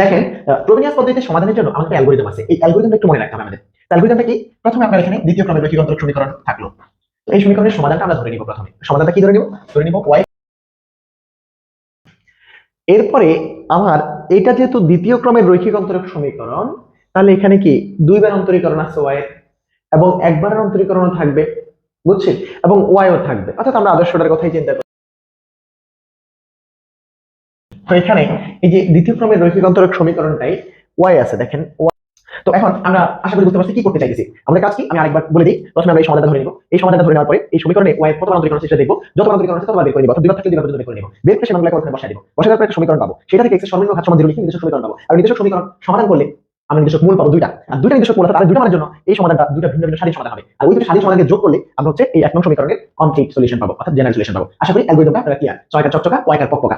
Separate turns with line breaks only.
দেখেন প্রোবিনিয়াস পদ্ধতিতে সমাধানের জন্য আমাদের অ্যালগোরিদম আছে। এই অ্যালগোরিদমটা একটু মনে রাখতে হবে আমাদের। অ্যালগোরিদমটা কি? প্রথমে আপনার এখানে দ্বিতীয় ক্রমের রৈখিক সমীকরণ থাকল। এই সমীকরণের সমাধানটা আমরা ধরে নিব প্রথমে। সমাধানটা কি ধরে নিব? ধরে নিব y এরপরে আমার এটা যেহেতু দ্বিতীয় ক্রমের রৈখিক অন্তরক সমীকরণ, তাহলে এখানে কি? দুইবার অন্তরীকরণ আছে এর, এবং একবারের অন্তরীকরণও থাকবে, বুঝছেন? এবং ওয়াইও থাকবে। অর্থাৎ আমরা আদর্শটার কথাই চিন্তা এখানে এই যে দ্বিতীয় ক্রমের রৈখিক অন্তরক সমীকরণটাই y আছে, দেখেন তো এখন আমরা আশা করি বুঝতে পারছি কি করতে চাইতেছি। আমাদের কাজ কি? আমি আরেকবার বলে দিই। প্রথমে আমরা এই সমাধানটা ধরে নিব। এই সমাধানটা ধরে নেওয়ার পরে এই সমীকরণে এর কত অন্তরীকরণ আছে সেটা দেখব। যত অন্তরীকরণ আছে ততবার বের করে নিব। অর্থাৎ দুইবার থাকলে দুইবার পর্যন্ত বের করে নিব। বের করে সে মানগুলোকে ওখানে বসাই দিব। বসাই দেওয়ার পরে একটা সমীকরণ পাবো। সেটা থেকে এর সর্বনিম্ন ঘাত সমান 0 লিখে নির্দেশক সমীকরণ পাবো। আর নির্দেশক সমীকরণ সমাধান করলে আমরা নিজস্ব মূল পাবো দুইটা। আর দুইটা নিজস্ব মূল আর দুইটা মানের জন্য এই সমাধানটা দুইটা ভিন্ন ভিন্ন স্বাধীন সমাধান হবে। আর ওই দুটো স্বাধীন সমাধানকে যোগ করলে আমরা হচ্ছে এই এক নং সমীকরণের কমপ্লিট সলিউশন পাবো। অর্থাৎ জেনারেল সলিউশন পাবো। আশা করি অ্যালগরিদমটা আপনারা ক্লিয়ার ছয়টা চকচকা ওয়াইকার পকপকা।